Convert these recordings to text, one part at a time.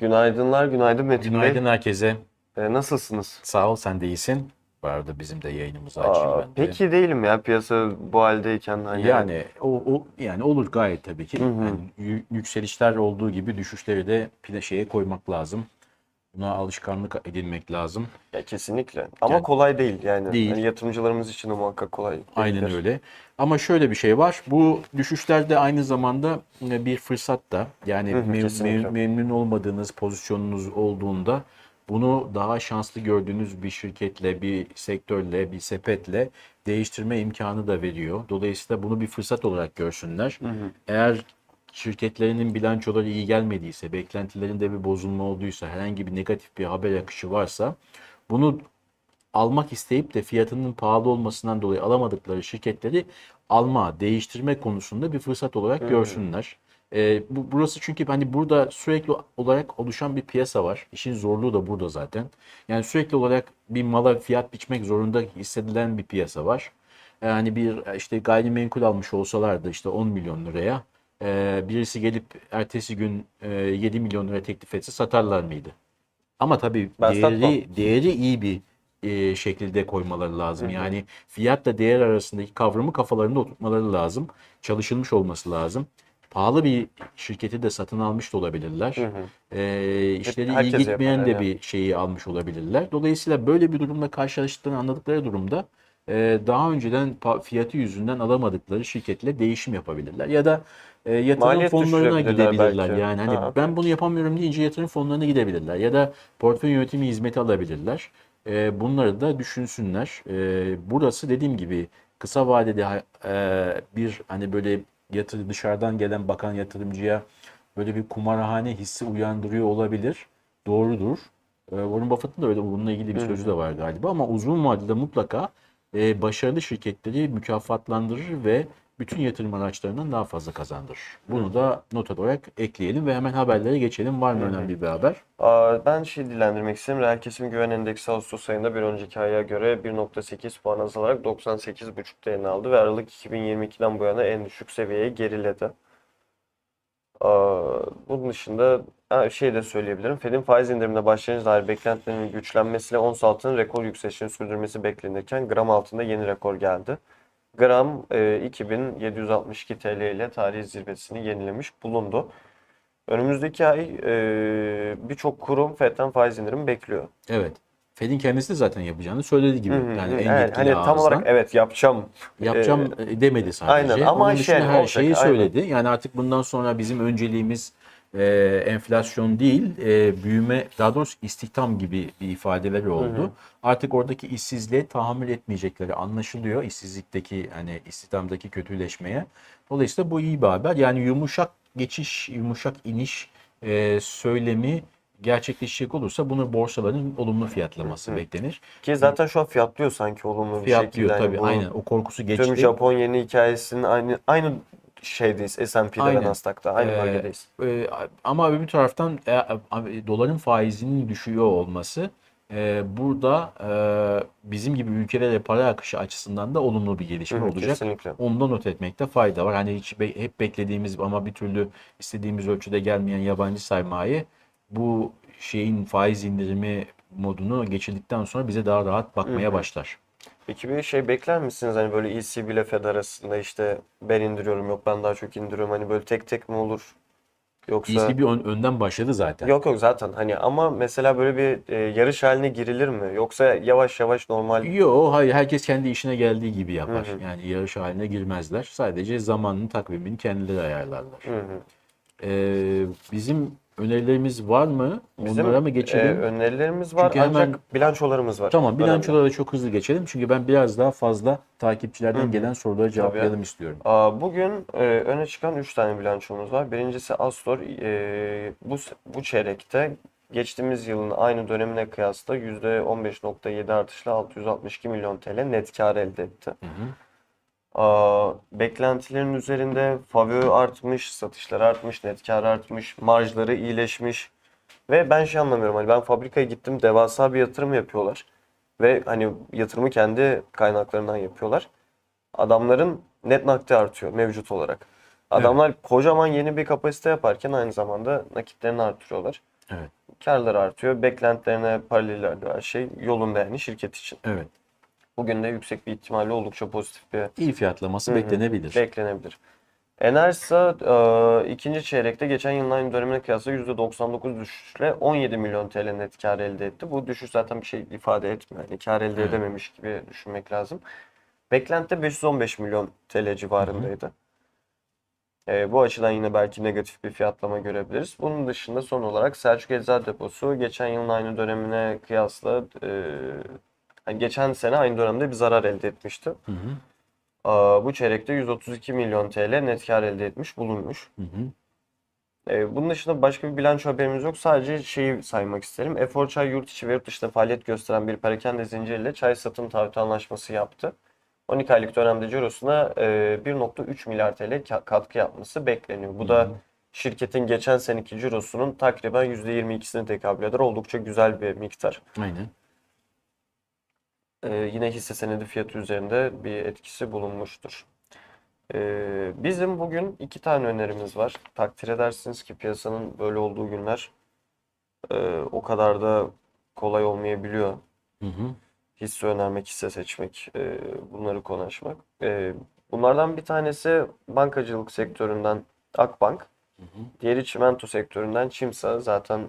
Günaydınlar, günaydın Metin Günaydın herkese. Bey. Ee, nasılsınız? Sağ ol sen de iyisin. Bu arada bizim de yayınımızı açayım Aa, ben de. pek iyi değilim ya piyasa bu haldeyken hani. Yani o, o yani olur gayet tabii ki. Hı hı. Yani yü- yükselişler olduğu gibi düşüşleri de pile şeye koymak lazım. Buna alışkanlık edinmek lazım. Ya kesinlikle. Ama Yani- kolay değil yani. Değil. Hani yatırımcılarımız için de muhakkak kolay Aynen değildir. öyle. Ama şöyle bir şey var. Bu düşüşlerde aynı zamanda e, bir fırsat da. Yani Hı hı, mem- kesinlikle. mem- memnun olmadığınız pozisyonunuz olduğunda bunu daha şanslı gördüğünüz bir şirketle, bir sektörle, bir sepetle değiştirme imkanı da veriyor. Dolayısıyla bunu bir fırsat olarak görsünler. Eğer şirketlerinin bilançoları iyi gelmediyse, beklentilerinde bir bozulma olduysa, herhangi bir negatif bir haber akışı varsa bunu almak isteyip de fiyatının pahalı olmasından dolayı alamadıkları şirketleri alma, değiştirme konusunda bir fırsat olarak görsünler. Ee, bu, burası çünkü hani burada sürekli olarak oluşan bir piyasa var. İşin zorluğu da burada zaten. Yani sürekli olarak bir mala fiyat biçmek zorunda hissedilen bir piyasa var. Yani bir işte gayrimenkul almış olsalardı işte 10 milyon liraya e, birisi gelip ertesi gün e, 7 milyon lira teklif etse satarlar mıydı? Ama tabii Ben satmam. değeri, değeri iyi bir e, şekilde koymaları lazım. Yani fiyatla değer arasındaki kavramı kafalarında oturtmaları lazım. Çalışılmış olması lazım. Pahalı bir şirketi de satın almış da olabilirler. Hı hı. E, işleri iyi herkes gitmeyen yapar, de yani. bir şeyi almış olabilirler. Dolayısıyla böyle bir durumla karşılaştıklarını anladıkları durumda e, daha önceden fiyatı yüzünden alamadıkları şirketle değişim yapabilirler. Ya da e, yatırım Maliyet fonlarına gidebilirler. belki. Yani hani Ha, ben bunu yapamıyorum deyince yatırım fonlarına gidebilirler. Ya da portföy yönetimi hizmeti alabilirler. E, bunları da düşünsünler. E, burası dediğim gibi kısa vadede e, bir hani böyle yatır dışarıdan gelen bakan yatırımcıya böyle bir kumarhane hissi uyandırıyor olabilir. Doğrudur. E, Warren Buffett'ın da öyle bununla ilgili bir sözü de var galiba ama uzun vadede mutlaka e, başarılı şirketleri mükafatlandırır ve bütün yatırım araçlarından daha fazla kazandırır. Bunu da not olarak ekleyelim ve hemen haberlere geçelim. Var mı önemli bir haber? Aa, ben şey dillendirmek istedim. Reel kesim güven endeksi Ağustos ayında bir önceki aya göre 1.8 puan azalarak 98.5 değerini aldı ve Aralık 2022'den bu yana en düşük seviyeye geriledi. Aa, bunun dışında ha, şey de söyleyebilirim. Fed'in faiz indirimine başlayınca dair beklentilerin güçlenmesiyle ons altının rekor yükselişini sürdürmesi beklenirken gram altında yeni rekor geldi. Gram e, 2762 TL ile tarihi zirvesini yenilemiş bulundu. Önümüzdeki ay e, birçok kurum FED'den faiz indirimi bekliyor. Evet. Fed'in kendisi de zaten yapacağını söylediği gibi. Hı hı Yani en Evet, hani tam olarak evet yapacağım. Yapacağım e, demedi sadece. aynen ama Onun şey her olacak, şeyi aynen. söyledi. Yani artık bundan sonra bizim önceliğimiz e, enflasyon değil, e, büyüme, daha doğrusu istihdam gibi bir ifadeleri oldu. Artık oradaki işsizliğe tahammül etmeyecekleri anlaşılıyor. İşsizlikteki hani istihdamdaki kötüleşmeye. Dolayısıyla bu iyi bir haber. Yani yumuşak geçiş, yumuşak iniş e, söylemi gerçekleşecek olursa bunu borsaların olumlu fiyatlaması beklenir. Ki zaten şu an fiyatlıyor sanki olumlu bir Fiyatlıyor şekilde. Hani tabii bu aynen o korkusu Tüm geçti. Japon yeni hikayesinin aynı aynı şeydeyiz S&P'de ve Aynen. Nasdaq'ta. Aynı Ee, bölgedeyiz. e, ama öbür taraftan e, e, doların faizinin düşüyor olması e, burada e, bizim gibi ülkelere para akışı açısından da olumlu bir gelişme Hı olacak. kesinlikle. Onu da not etmekte fayda var. Hani hiç be- hep beklediğimiz ama bir türlü istediğimiz ölçüde gelmeyen yabancı sermaye bu şeyin faiz indirimi modunu geçirdikten sonra bize daha rahat bakmaya başlar. Peki bir şey bekler misiniz hani böyle ECB ile Fed arasında işte ben indiriyorum yok ben daha çok indiriyorum hani böyle tek tek mi olur yoksa ECB ön- önden başladı zaten. yok yok zaten hani ama mesela böyle bir e, yarış haline girilir mi yoksa yavaş yavaş normal Yo, hayır herkes kendi işine geldiği gibi yapar. Yani yarış haline girmezler. Sadece zamanın takvimini kendileri ayarlarlar. Hı hı. Ee, bizim önerilerimiz var mı? Bizim Onlara mı e, geçelim? önerilerimiz var Çünkü hemen- ancak bilançolarımız var. Tamam, bilançolara da çok hızlı geçelim. Çünkü ben biraz daha fazla takipçilerden gelen soruları cevaplayalım istiyorum. Aa, Bugün e, öne çıkan 3 tane bilançomuz var. Birincisi Astor e, bu bu çeyrekte geçtiğimiz yılın aynı dönemine kıyasla %15.7 artışla 662 milyon TL net kar elde etti. Aa, beklentilerin üzerinde favori artmış, satışlar artmış, net kar artmış, marjları iyileşmiş. Ve ben şey anlamıyorum hani ben fabrikaya gittim devasa bir yatırım yapıyorlar. Ve hani yatırımı kendi kaynaklarından yapıyorlar. Adamların net nakdi artıyor mevcut olarak. Adamlar kocaman yeni bir kapasite yaparken aynı zamanda nakitlerini artırıyorlar. Evet. Karları artıyor. Beklentilerine paralel her şey yolunda yani şirket için. Evet. Bugün de yüksek bir ihtimalle oldukça pozitif bir İyi fiyatlaması Hı hı. beklenebilir. beklenebilir. Enerjisa e, ikinci çeyrekte geçen yılın aynı dönemine kıyasla %99 düşüşle 17 milyon TL net kar elde etti. Bu düşüş zaten bir şey ifade etmiyor. Yani kar elde Evet. edememiş gibi düşünmek lazım. Beklenti 515 milyon TL civarındaydı. E, bu açıdan yine belki negatif bir fiyatlama görebiliriz. Bunun dışında son olarak Selçuk Eczacı Deposu geçen yılın aynı dönemine kıyasla e, yani geçen sene aynı dönemde bir zarar elde etmişti. Hı hı. Aa, Bu çeyrekte 132 milyon TL net kar elde etmiş bulunmuş. Hı hı. Ee, bunun dışında başka bir bilanço haberimiz yok. Sadece şeyi saymak isterim. Efor Çay yurt içi ve yurt dışında faaliyet gösteren bir perakende zinciriyle çay satım taahhütü anlaşması yaptı. 12 aylık dönemde cirosuna e, 1.3 milyar TL ka- katkı yapması bekleniyor. Bu da şirketin geçen seneki cirosunun takriben %22'sine tekabül eder. Oldukça güzel bir miktar. Aynen. Ee, yine hisse senedi fiyatı üzerinde bir etkisi bulunmuştur. Ee, bizim bugün iki tane önerimiz var. Takdir edersiniz ki piyasanın böyle olduğu günler e, o kadar da kolay olmayabiliyor. Hı hı. Hisse önermek, hisse seçmek, e, bunları konuşmak. E, bunlardan bir tanesi bankacılık sektöründen Akbank. Diğeri çimento sektöründen Çimsa. Zaten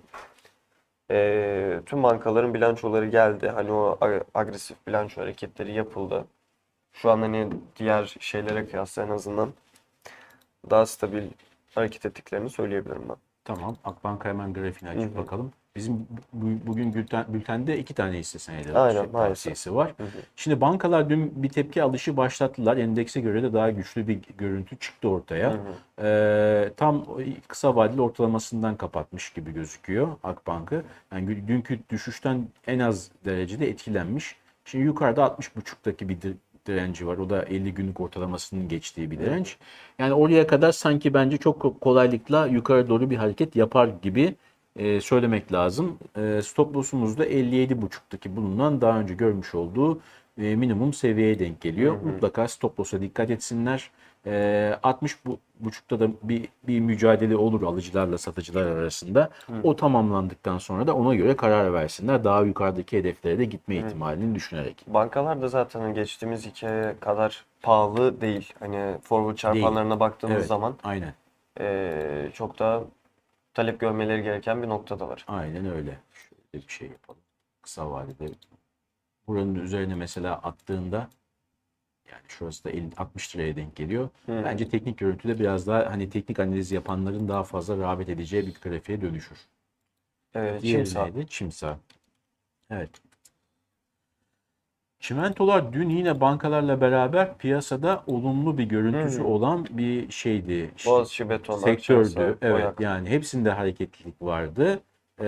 e, tüm bankaların bilançoları geldi. Hani o agresif bilanço hareketleri yapıldı. Şu an hani diğer şeylere kıyasla en azından daha stabil hareket ettiklerini söyleyebilirim ben. Tamam. Akbank'a hemen grafiğini açıp Hı hı. bakalım. Bizim bu- bugün bülten, bültende iki tane hisse senedi Aynen, şey, tavsiyesi var. Hı hı. Şimdi bankalar dün bir tepki alışı başlattılar. Endekse göre de daha güçlü bir görüntü çıktı ortaya. Hı hı. Ee, tam kısa vadeli ortalamasından kapatmış gibi gözüküyor Akbank'ı. Yani dünkü düşüşten en az derecede etkilenmiş. Şimdi yukarıda 60.5'taki bir di- direnci var. O da 50 günlük ortalamasının geçtiği bir direnç. Yani oraya kadar sanki bence çok ko- kolaylıkla yukarı doğru bir hareket yapar gibi e, söylemek lazım. E, stop loss'umuz da 57.5'taki bulunan daha önce görmüş olduğu e, minimum seviyeye denk geliyor. Mutlaka stop loss'a dikkat etsinler. E, 60 bu, buçukta da bir, bir mücadele olur alıcılarla satıcılar arasında. O tamamlandıktan sonra da ona göre karar versinler. Daha yukarıdaki hedeflere de gitme ihtimalini düşünerek. Bankalar da zaten geçtiğimiz iki aya kadar pahalı değil. Hani forward çarpanlarına baktığımız Evet, zaman aynen. e, çok da talep görmeleri gereken bir noktadalar. Aynen öyle. Şöyle bir şey yapalım. Kısa vadede buranın üzerine mesela attığında yani şurası da 50, 60 liraya denk geliyor. Hı. Bence teknik görüntüde biraz daha hani teknik analiz yapanların daha fazla rağbet edeceği bir grafiğe dönüşür. E, Diğeri Çimsa. neydi? Çimsa. Evet. Çimentolar dün yine bankalarla beraber piyasada olumlu bir görüntüsü hı. olan bir şeydi. Boğaziçi Beton, sektördü. Akçansa, Evet Oyak. yani hepsinde hareketlilik vardı. Ee,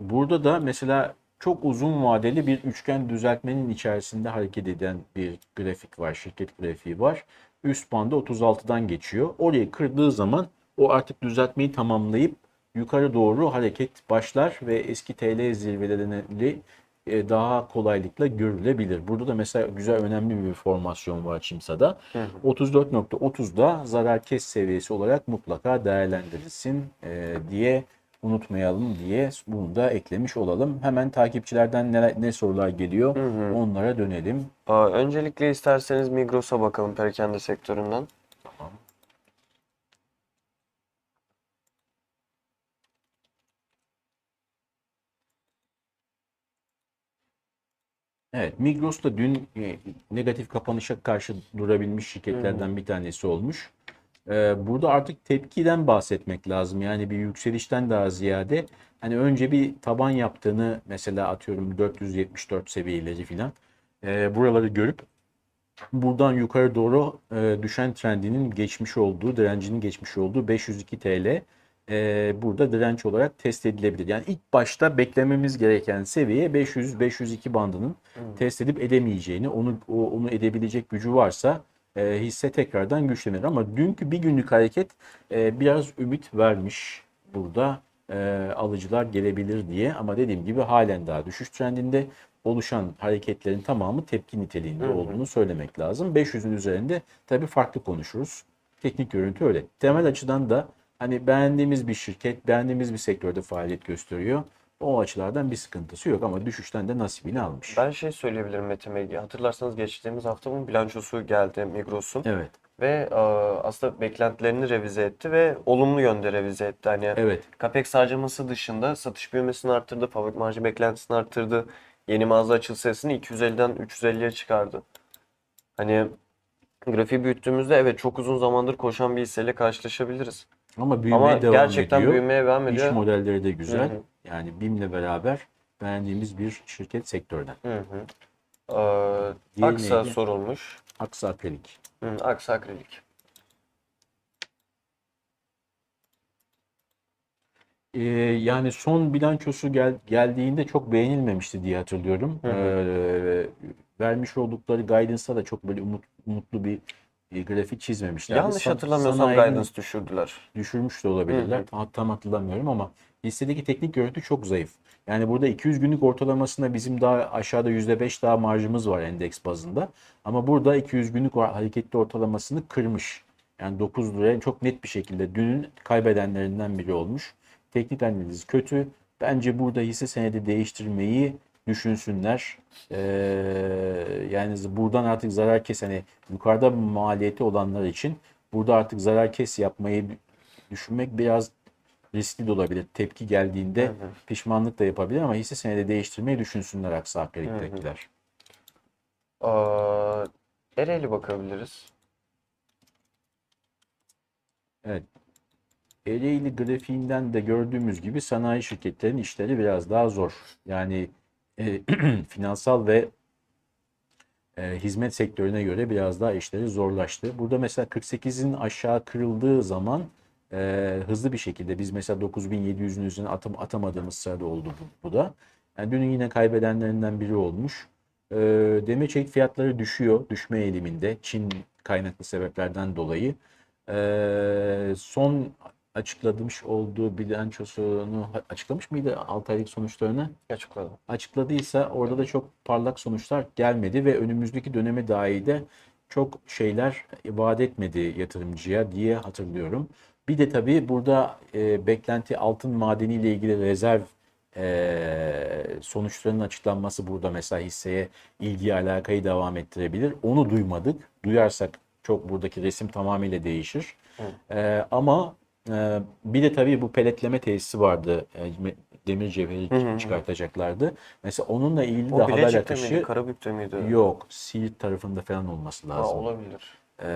burada da mesela çok uzun vadeli bir üçgen düzeltmenin içerisinde hareket eden bir grafik var. Şirket grafiği var. Üst bandı 36'dan geçiyor. Orayı kırdığı zaman o artık düzeltmeyi tamamlayıp yukarı doğru hareket başlar ve eski TL zirvelerine daha kolaylıkla görülebilir. Burada da mesela güzel önemli bir formasyon var Çimsa'da. 34.30'da zarar kes seviyesi olarak mutlaka değerlendirilsin e, diye unutmayalım diye bunu da eklemiş olalım. Hemen takipçilerden ne, ne sorular geliyor Hı hı. onlara dönelim. Aa, öncelikle isterseniz Migros'a bakalım perakende sektöründen. Evet, Migros da dün e, negatif kapanışa karşı durabilmiş şirketlerden bir tanesi olmuş. Ee, burada artık tepkiden bahsetmek lazım. Yani bir yükselişten daha ziyade hani önce bir taban yaptığını mesela atıyorum 474 seviyeleri filan e, buraları görüp buradan yukarı doğru e, düşen trendinin geçmiş olduğu, direncinin geçmiş olduğu 502 TL e, burada direnç olarak test edilebilir. Yani ilk başta beklememiz gereken seviye 500-502 bandının test edip edemeyeceğini, onu o- onu edebilecek gücü varsa e, hisse tekrardan güçlenir. Ama dünkü bir günlük hareket e, biraz ümit vermiş burada e, alıcılar gelebilir diye. Ama dediğim gibi halen daha düşüş trendinde oluşan hareketlerin tamamı tepki niteliğinde olduğunu söylemek lazım. 500'ün üzerinde tabii farklı konuşuruz. Teknik görüntü öyle. Temel açıdan da hani beğendiğimiz bir şirket, beğendiğimiz bir sektörde faaliyet gösteriyor. O açılardan bir sıkıntısı yok ama düşüşten de nasibini almış. Ben şey söyleyebilirim Metin Bey. Hatırlarsanız geçtiğimiz hafta bunun bilançosu geldi Migros'un Evet, ve e, aslında beklentilerini revize etti ve olumlu yönde revize etti. Hani evet. Capex harcaması dışında satış büyümesini arttırdı, fabrik marjı beklentisini arttırdı. Yeni mağaza açıl sayısını 250'den 350'ye çıkardı. Hani grafiği büyüttüğümüzde evet çok uzun zamandır koşan bir hisseyle karşılaşabiliriz. Ama büyümeye Ama devam gerçekten ediyor. büyümeye devam İş ediyor. modelleri de güzel. Hı hı. Yani BİM'le beraber beğendiğimiz bir şirket sektörden. Hı hı. Ee, Aksa neydi? sorulmuş. Aksa Akrilik. Hı, Aksa Akrilik. Ee, yani son bilançosu gel, geldiğinde çok beğenilmemişti diye hatırlıyorum. Hı hı. Ee, vermiş oldukları guidance'da da çok böyle umut, umutlu bir, bir grafik çizmemişlerdi. Yanlış hatırlamıyorsam guidance düşürdüler. düşürmüş de olabilirler. Hı Tam, tam hatırlamıyorum ama listedeki teknik görüntü çok zayıf. Yani burada 200 günlük ortalamasında bizim daha aşağıda %5 daha marjımız var endeks bazında. Ama burada 200 günlük hareketli ortalamasını kırmış. Yani 9 liraya çok net bir şekilde dünün kaybedenlerinden biri olmuş. Teknik analiz kötü. Bence burada hisse senedi değiştirmeyi düşünsünler. Ee, yani buradan artık zarar kes hani yukarıda maliyeti olanlar için burada artık zarar kes yapmayı düşünmek biraz riskli de olabilir. Tepki geldiğinde Hı hı. pişmanlık da yapabilir ama hisse senedi değiştirmeyi düşünsünler Aksa Akrilik'tekiler. Ee, Ereğli bakabiliriz. Evet. Ereğli grafiğinden de gördüğümüz gibi sanayi şirketlerinin işleri biraz daha zor. Yani e, finansal ve e, hizmet sektörüne göre biraz daha işleri zorlaştı. Burada mesela 48'in aşağı kırıldığı zaman e, hızlı bir şekilde biz mesela 9700'ün üzerine atım, atamadığımız sırada oldu bu, bu da. Yani dünün yine kaybedenlerinden biri olmuş. E, demir çelik fiyatları düşüyor, düşme eğiliminde Çin kaynaklı sebeplerden dolayı. E, son açıklamış olduğu bilançosunu açıklamış mıydı 6 aylık sonuçlarını? Açıkladım. açıkladıysa orada da çok parlak sonuçlar gelmedi ve önümüzdeki döneme dair de çok şeyler vaat etmedi yatırımcıya diye hatırlıyorum. Bir de tabii burada e, beklenti altın madeniyle ilgili rezerv e, sonuçlarının açıklanması burada mesela hisseye ilgi alakayı devam ettirebilir. Onu duymadık. Duyarsak çok buradaki resim tamamıyla değişir. E, ama bir de tabii bu peletleme tesisi vardı. E, me- demir cevheri çıkartacaklardı. Mesela onunla ilgili de O haber akışı miydi, Karabük'te miydi? yok. Siirt tarafında falan olması Ha, lazım. olabilir. Ee,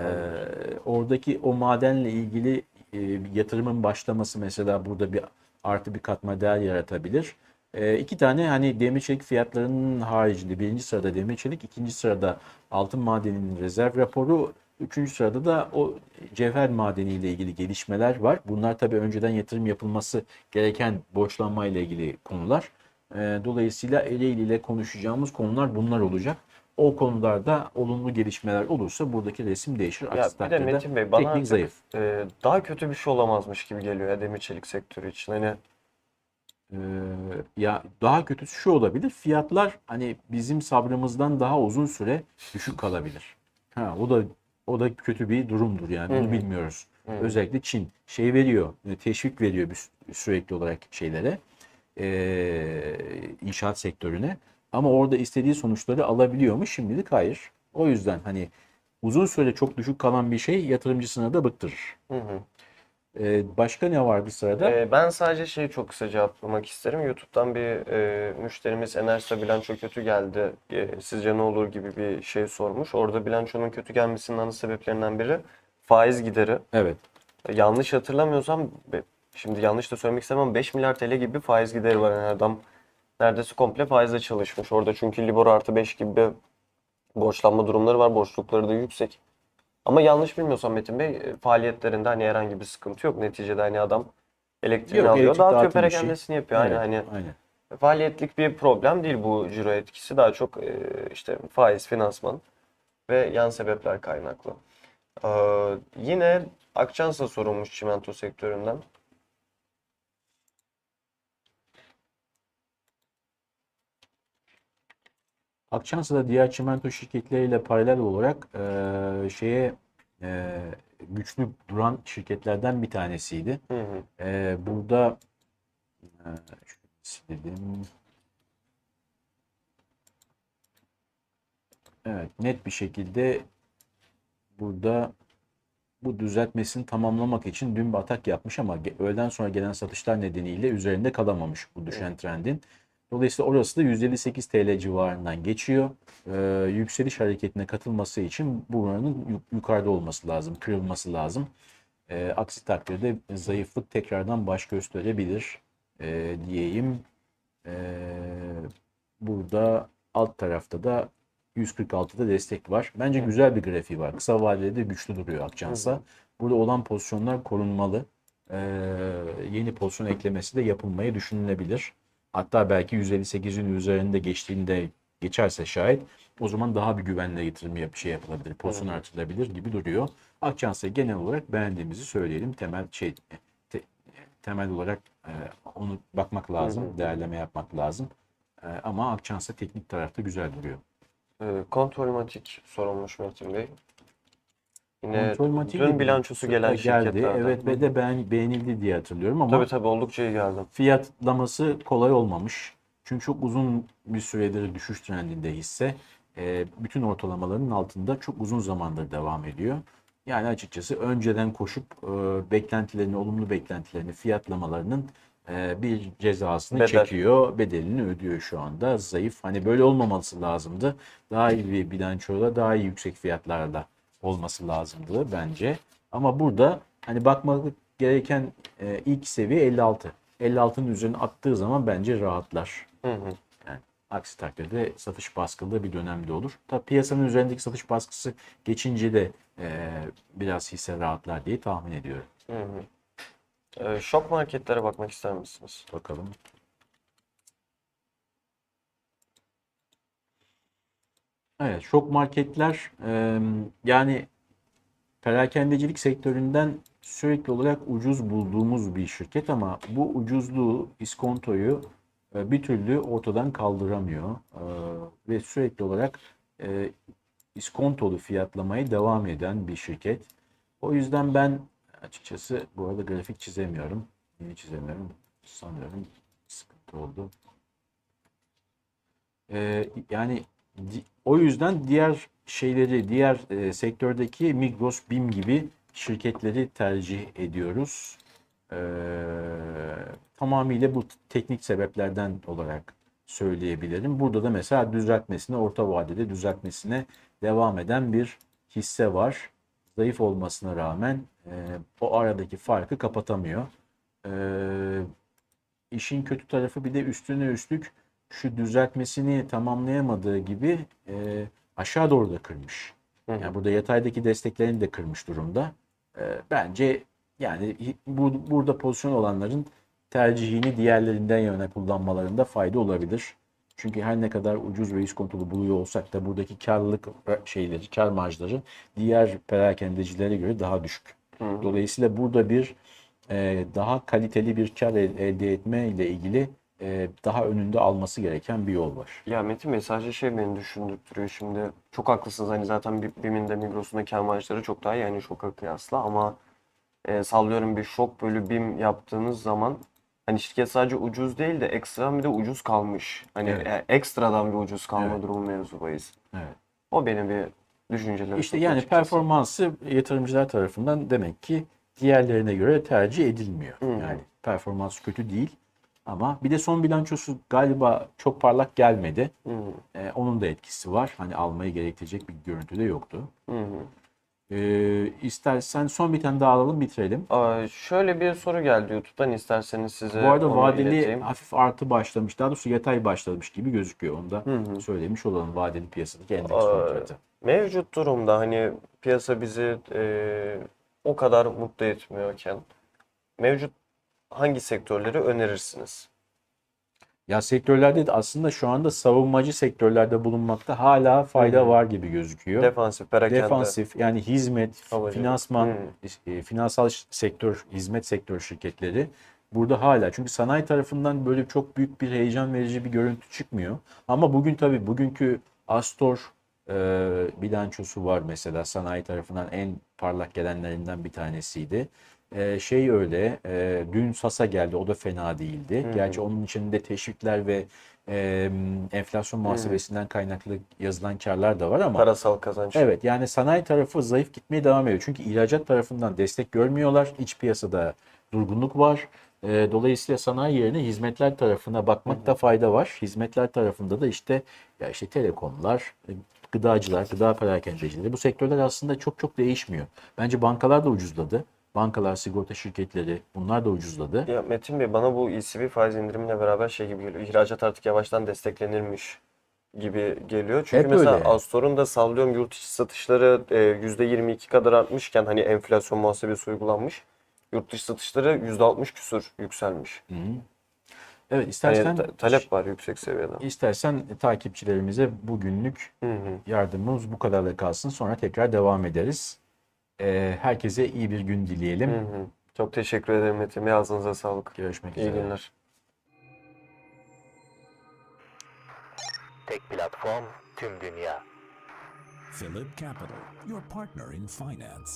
oradaki o madenle ilgili e, yatırımın başlaması mesela burada bir artı bir katma değer yaratabilir. Ee, iki tane hani demir çelik fiyatlarının haricinde birinci sırada demir çelik, ikinci sırada altın madeninin rezerv raporu, üçüncü sırada da o cevher madeniyle ilgili gelişmeler var. Bunlar tabii önceden yatırım yapılması gereken borçlanma ile ilgili konular. Ee, dolayısıyla Ereğli ile konuşacağımız konular bunlar olacak. O konularda olumlu gelişmeler olursa buradaki resim değişir. Ya Aksi bir de Metin Bey bana teknik artık zayıf. e, daha kötü bir şey olamazmış gibi geliyor ya demir çelik sektörü için. Hani Ee, ya daha kötüsü şu olabilir. Fiyatlar hani bizim sabrımızdan daha uzun süre düşük kalabilir. Ha, o da o da kötü bir durumdur yani. Hı Bunu bilmiyoruz. Hı. Özellikle Çin şey veriyor, e, teşvik veriyor bir sü- sürekli olarak şeylere, ee, inşaat sektörüne. Ama orada istediği sonuçları alabiliyor mu? Şimdilik hayır. O yüzden hani uzun süre çok düşük kalan bir şey yatırımcısına da bıktırır. hı hı. Ee, başka ne vardı sırada? E, ben sadece şeyi çok kısa cevaplamak isterim. YouTube'dan bir e, müşterimiz Enerjisa bilanço kötü geldi. E, sizce ne olur gibi bir şey sormuş. Orada bilançonun kötü gelmesinin ana sebeplerinden biri faiz gideri. Evet. E, Yanlış hatırlamıyorsam şimdi yanlış da söylemek istemem 5 milyar TL gibi bir faiz gideri var. Yani adam neredeyse komple faizle çalışmış. Orada çünkü Libor artı 5 gibi bir borçlanma durumları var. Borçlukları da yüksek. Ama yanlış bilmiyorsam Metin Bey e, faaliyetlerinde hani herhangi bir sıkıntı yok. Neticede hani adam elektriğini Yok, alıyor, elektrik dağıtıyor, dağıtım işi. perakendesini yapıyor. Evet, hani aynen. faaliyetlik bir problem değil bu ciro etkisi. Daha çok e, işte faiz, finansman ve yan sebepler kaynaklı. Ee, yine Akçans'a sorulmuş çimento sektöründen. Akçansa da diğer çimento şirketleriyle paralel olarak eee, şeye eee, güçlü duran şirketlerden bir tanesiydi. Hı hı. Ee, burada e, silelim. Evet, net bir şekilde burada bu düzeltmesini tamamlamak için dün bir atak yapmış ama öğleden sonra gelen satışlar nedeniyle üzerinde kalamamış bu düşen trendin. Dolayısıyla orası da 158 TL civarından geçiyor. Ee, yükseliş hareketine katılması için buranın yu- yukarıda olması lazım, kırılması lazım. Ee, aksi takdirde zayıflık tekrardan baş gösterebilir ee, diyeyim. Ee, burada alt tarafta da 146'da destek var. Bence güzel bir grafiği var. Kısa vadede de güçlü duruyor Akçans'a. Burada olan pozisyonlar korunmalı. Ee, yeni pozisyon eklemesi de yapılmayı düşünülebilir. Hatta belki 158'in üzerinde geçtiğinde geçerse şayet o zaman daha bir güvenle yatırım yap şey yapılabilir. Pozisyon artırılabilir gibi duruyor. Akçans'a genel olarak beğendiğimizi söyleyelim. Temel şey te- temel olarak e, onu bakmak lazım, değerleme yapmak lazım. E, ama Akçans'a teknik tarafta güzel duruyor. Ee, Kontrolmatik sorulmuş Metin Bey. Yine Kontrolmatik dün de bilançosu gelen geldi. şirketlerden. Evet ve de beğen, beğenildi diye hatırlıyorum ama Tabii tabii oldukça iyi geldi. fiyatlaması kolay olmamış. Çünkü çok uzun bir süredir düşüş trendinde hisse. E, bütün ortalamaların altında çok uzun zamandır devam ediyor. Yani açıkçası önceden koşup e, beklentilerini, olumlu beklentilerini, fiyatlamalarının e, bir cezasını Bedel. çekiyor, bedelini ödüyor şu anda. Zayıf. Hani böyle olmaması lazımdı. Daha iyi bir bilançoyla, daha iyi yüksek fiyatlarla olması lazımdı bence. Ama burada hani bakmak gereken e, ilk seviye 56. 56'nın üzerine attığı zaman bence rahatlar. Hı hı. Yani aksi takdirde satış baskılı bir dönemde olur. Tabi piyasanın üzerindeki satış baskısı geçince de e, biraz hisse rahatlar diye tahmin ediyorum. Hı hı. Ee, şok marketlere bakmak ister misiniz? Bakalım. Evet, şok marketler e, yani perakendecilik sektöründen sürekli olarak ucuz bulduğumuz bir şirket ama bu ucuzluğu, iskontoyu e, bir türlü ortadan kaldıramıyor E, ve sürekli olarak e, iskontolu fiyatlamaya devam eden bir şirket. O yüzden ben açıkçası bu arada grafik çizemiyorum. Niye çizemiyorum? Sanıyorum sıkıntı oldu. Ee, yani o yüzden diğer şeyleri, diğer e, sektördeki Migros, BİM gibi şirketleri tercih ediyoruz. Ee, tamamıyla bu teknik sebeplerden olarak söyleyebilirim. Burada da mesela düzeltmesine, orta vadede düzeltmesine devam eden bir hisse var. Zayıf olmasına rağmen e, o aradaki farkı kapatamıyor. Ee, işin kötü tarafı bir de üstüne üstlük şu düzeltmesini tamamlayamadığı gibi e, aşağı doğru da kırmış. Yani burada yataydaki desteklerini de kırmış durumda. E, bence yani bu, burada pozisyon olanların tercihini diğerlerinden yana kullanmalarında fayda olabilir. Çünkü her ne kadar ucuz ve iskontolu buluyor olsak da buradaki karlılık şeyleri, kar marjları diğer perakendecilere göre daha düşük. Hı. Dolayısıyla burada bir e, daha kaliteli bir kar el- elde etme ile ilgili e, daha önünde alması gereken bir yol var. Ya Metin Bey sadece şey beni düşündürtüyor şimdi. Çok haklısınız hani zaten Bi- BİM'in de Migros'un da marjları çok daha iyi yani şoka kıyasla ama e, sallıyorum bir şok bölü BİM yaptığınız zaman hani şirket sadece ucuz değil de ekstradan bir de ucuz kalmış. Hani Evet. e, ekstradan bir ucuz kalma Evet. durumu mevzu bahis. Evet. O benim bir düşüncelerim. İşte yani açıkçası. performansı yatırımcılar tarafından demek ki diğerlerine göre tercih edilmiyor. Hı. Yani performans kötü değil ama bir de son bilançosu galiba çok parlak gelmedi. Hı hı. E, onun da etkisi var. Hani almayı gerektirecek bir görüntü de yoktu. Hı hı. E, istersen son bir tane daha alalım bitirelim. Aa, şöyle bir soru geldi YouTube'dan isterseniz size Bu arada vadeli ileteyim. hafif artı başlamış. Daha doğrusu yatay başlamış gibi gözüküyor. Onu da Hı hı. söylemiş olalım vadeli piyasadaki endeks kontratı. Mevcut durumda hani piyasa bizi e, o kadar mutlu etmiyorken mevcut hangi sektörleri önerirsiniz? Ya sektörlerde de aslında şu anda savunmacı sektörlerde bulunmakta hala fayda hı. var gibi gözüküyor. Defansif, perakende. Defansif yani hizmet, Havacılık. finansman, e, finansal sektör, hizmet sektör şirketleri burada hala. Çünkü sanayi tarafından böyle çok büyük bir heyecan verici bir görüntü çıkmıyor. Ama bugün tabii bugünkü Astor, e, bilançosu var mesela sanayi tarafından en parlak gelenlerinden bir tanesiydi. E, şey öyle, e, dün Sasa geldi, o da fena değildi. Gerçi onun içinde teşvikler ve e, enflasyon muhasebesinden kaynaklı yazılan karlar da var ama Parasal kazanç. Evet yani sanayi tarafı zayıf gitmeye devam ediyor. Çünkü ihracat tarafından destek görmüyorlar. İç piyasada durgunluk var. Ee, dolayısıyla sanayi yerine hizmetler tarafına bakmakta fayda var. Hizmetler tarafında da işte ya işte telekomlar, e, gıdacılar, gıda perakendecileri bu sektörler aslında çok çok değişmiyor. Bence bankalar da ucuzladı. Bankalar, sigorta şirketleri bunlar da ucuzladı. Ya Metin Bey bana bu ECB faiz indirimine beraber şey gibi geliyor. İhracat artık yavaştan desteklenirmiş gibi geliyor. Çünkü Hep mesela öyle. Astor'un da sallıyorum yurt içi satışları e, %22 kadar artmışken hani enflasyon muhasebesi uygulanmış. Yurt dışı satışları %60 küsur yükselmiş. Evet Hani istersen ta- talep var yüksek seviyede. istersen takipçilerimize bugünlük Hı hı. yardımımız bu kadarla kalsın. Sonra tekrar devam ederiz. Ee, herkese iyi bir gün dileyelim. Hı hı. Çok teşekkür ederim Metin Bey. Ağzınıza sağlık. Görüşmek İyi üzere. günler. Tek platform tüm dünya. Philip Capital, your partner in finance.